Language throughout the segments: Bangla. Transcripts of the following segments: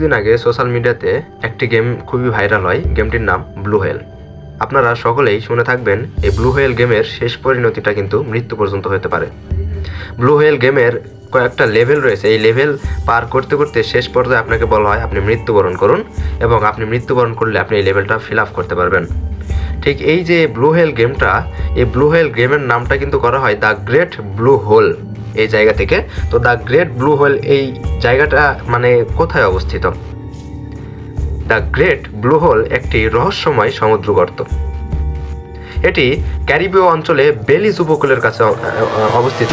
দিন আগে সোশ্যাল মিডিয়াতে একটি গেম খুবই ভাইরাল হয়, গেমটির নাম ব্লু হেল আপনারা সকলেই শুনে থাকবেন, এই ব্লু হোয়েল গেমের শেষ পরিণতিটা কিন্তু মৃত্যু পর্যন্ত হতে পারে। ব্লু হোয়েল গেমের কয়েকটা লেভেল রয়েছে, এই লেভেল পার করতে করতে শেষ পর্যায়ে আপনাকে বলা হয় আপনি মৃত্যুবরণ করুন এবং আপনি মৃত্যুবরণ করলে আপনি এই লেভেলটা ফিল আপ করতে পারবেন। ঠিক এই যে ব্লু হোয়েল গেমটা, এই ব্লু হোয়েল গেমের নামটা কিন্তু করা হয় দ্য গ্রেট ব্লু হোল এই জায়গা থেকে। তো দ্য গ্রেট ব্লু হোল এই জায়গাটা মানে কোথায় অবস্থিত? দ্য গ্রেট ব্লু হোল একটি রহস্যময় সমুদ্র গর্ত এটি ক্যারিবীয় অঞ্চলে বেলিজ উপকূলের কাছে অবস্থিত।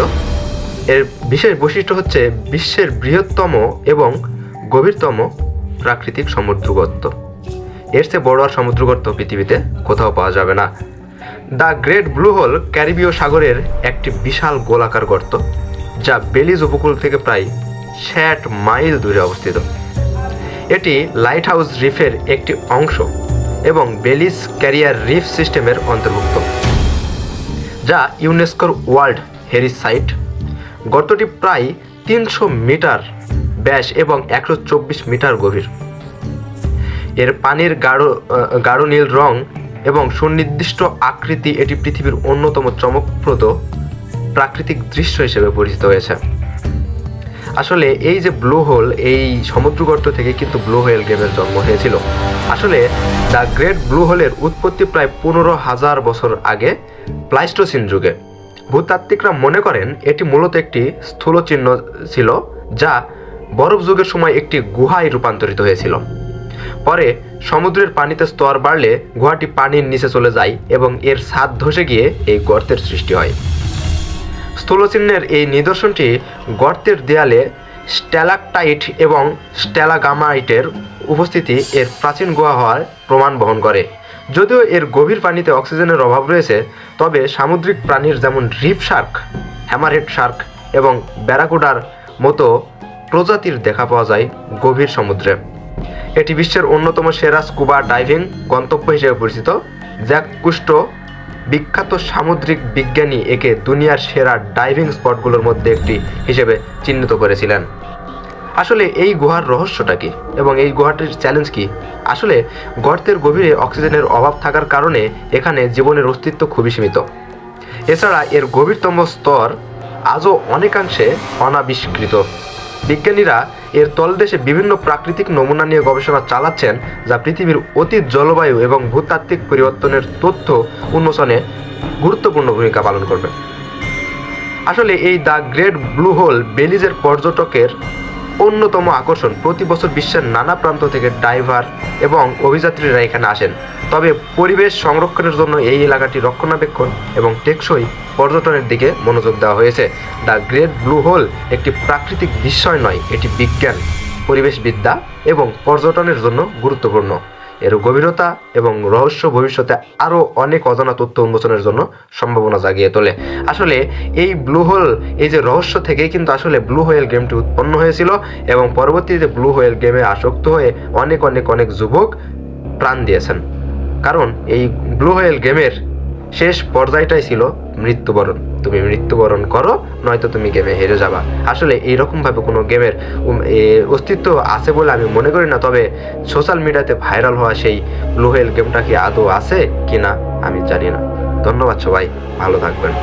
এর বিশেষ বৈশিষ্ট্য হচ্ছে বিশ্বের বৃহত্তম এবং গভীরতম প্রাকৃতিক সমুদ্র গর্ত এর চেয়ে বড় আর সমুদ্র গর্ত পৃথিবীতে কোথাও পাওয়া যাবে না। দ্য গ্রেট ব্লু হোল ক্যারিবীয় সাগরের একটি বিশাল গোলাকার গর্ত। যা বেলিজ উপকূল থেকে প্রায় ষাট মাইল দূরে অবস্থিত। এটি লাইট হাউস রিফের একটি অংশ এবং বেলিজ ক্যারিয়ার রিফ সিস্টেমের অন্তর্ভুক্ত, যা ইউনেস্কোর ওয়ার্ল্ড হেরিজ সাইট, গর্তটি প্রায় তিনশো মিটার ব্যাস এবং একশো চব্বিশ মিটার গভীর। এর পানির গাঢ় গাঢ় নীল রং এবং সুনির্দিষ্ট আকৃতি এটি পৃথিবীর অন্যতম চমকপ্রদ প্রাকৃতিক দৃশ্য হিসেবে পরিচিত হয়েছে। আসলে এই যে ব্লু হোল, এই সমুদ্র গর্ত থেকে কিন্তু ব্লু হোয়েল গেমের জন্ম হয়েছিল। আসলে দ্য গ্রেট ব্লু হোলের উৎপত্তি প্রায় পনেরো হাজার বছর আগে প্লাইস্টোসিন যুগে। ভূতাত্ত্বিকরা মনে করেন এটি মূলত একটি স্থূল চিহ্ন ছিল যা বরফ যুগের সময় একটি গুহায় রূপান্তরিত হয়েছিল। পরে সমুদ্রের পানিতে স্তর বাড়লে গুহাটি পানির নিচে চলে যায় এবং এর ছাদ ধসে গিয়ে এই গর্তের সৃষ্টি হয়। স্থূলচিহ্নের এই নিদর্শনটি গর্তের দেয়ালে স্ট্যালাকটাইট এবং স্ট্যালাগামাইটের উপস্থিতি এর প্রাচীন গুহা হওয়ার প্রমাণ বহন করে। যদিও এর গভীর পানিতে অক্সিজেনের অভাব রয়েছে, তবে সামুদ্রিক প্রাণীর যেমন রিপ শার্ক, হ্যামারহেড শার্ক এবং ব্যারাকুডার মতো প্রজাতির দেখা পাওয়া যায় গভীর সমুদ্রে। এটি বিশ্বের অন্যতম সেরা স্কুবা ডাইভিং গন্তব্য হিসেবে পরিচিত। জ্যাক কুস্টো বিখ্যাত সামুদ্রিক বিজ্ঞানী একে দুনিয়ার সেরা ডাইভিং স্পটগুলোর মধ্যে একটি হিসেবে চিহ্নিত করেছিলেন। আসলে এই গুহার রহস্যটা কি? এবং এই গুহাটির চ্যালেঞ্জ কি? আসলে গর্তের গভীরে অক্সিজেনের অভাব থাকার কারণে এখানে জীবনের অস্তিত্ব খুবই সীমিত। এছাড়া এর গভীরতম স্তর আজও অনেকাংশে অনাবিষ্কৃত। বিজ্ঞানীরা এর তলদেশে বিভিন্ন প্রাকৃতিক নমুনা নিয়ে গবেষণা চালাচ্ছেন, যা পৃথিবীর অতীত জলবায়ু এবং ভূতাত্ত্বিক পরিবর্তনের তথ্য উন্মোচনে গুরুত্বপূর্ণ ভূমিকা পালন করবে। আসলে এই দ্য গ্রেট ব্লু হোল বেলিজের পর্যটকের অন্যতম আকর্ষণ। প্রতি বছর বিশ্বের নানা প্রান্ত থেকে ড্রাইভার এবং অভিযাত্রীরা এখানে আসেন। তবে পরিবেশ সংরক্ষণের জন্য এই এলাকাটি রক্ষণাবেক্ষণ এবং টেকসই পর্যটনের দিকে মনোযোগ দেওয়া হয়েছে। দ্য গ্রেট ব্লু হোল একটি প্রাকৃতিক বিস্ময় নয়, এটি বিজ্ঞান পরিবেশবিদ্যা এবং পর্যটনের জন্য গুরুত্বপূর্ণ। এর গভীরতা এবং রহস্য ভবিষ্যতে আরও অনেক অজানা তথ্য উন্মোচনের জন্য সম্ভাবনা জাগিয়ে তোলে। আসলে এই ব্লু হোল, এই যে রহস্য থেকে কিন্তু আসলে ব্লু হোয়েল গেমটি উৎপন্ন হয়েছিল এবং পরবর্তীতে ব্লু হোয়েল গেমে আসক্ত হয়ে অনেক অনেক অনেক যুবক প্রাণ দিয়েছেন। কারণ এই ব্লু হোয়েল গেমের শেষ পর্যায়টাই ছিল মৃত্যুবরণ। তুমি মৃত্যুবরণ করো, নয়তো তুমি গেমে হেরে যাবা। আসলে এইরকমভাবে কোনো গেমের অস্তিত্ব আছে বলে আমি মনে করি না, তবে সোশ্যাল মিডিয়াতে ভাইরাল হওয়া সেই লোহেল গেমটা কি আদৌ আছে কি না আমি জানি না। ধন্যবাদ সবাই, ভালো থাকবেন।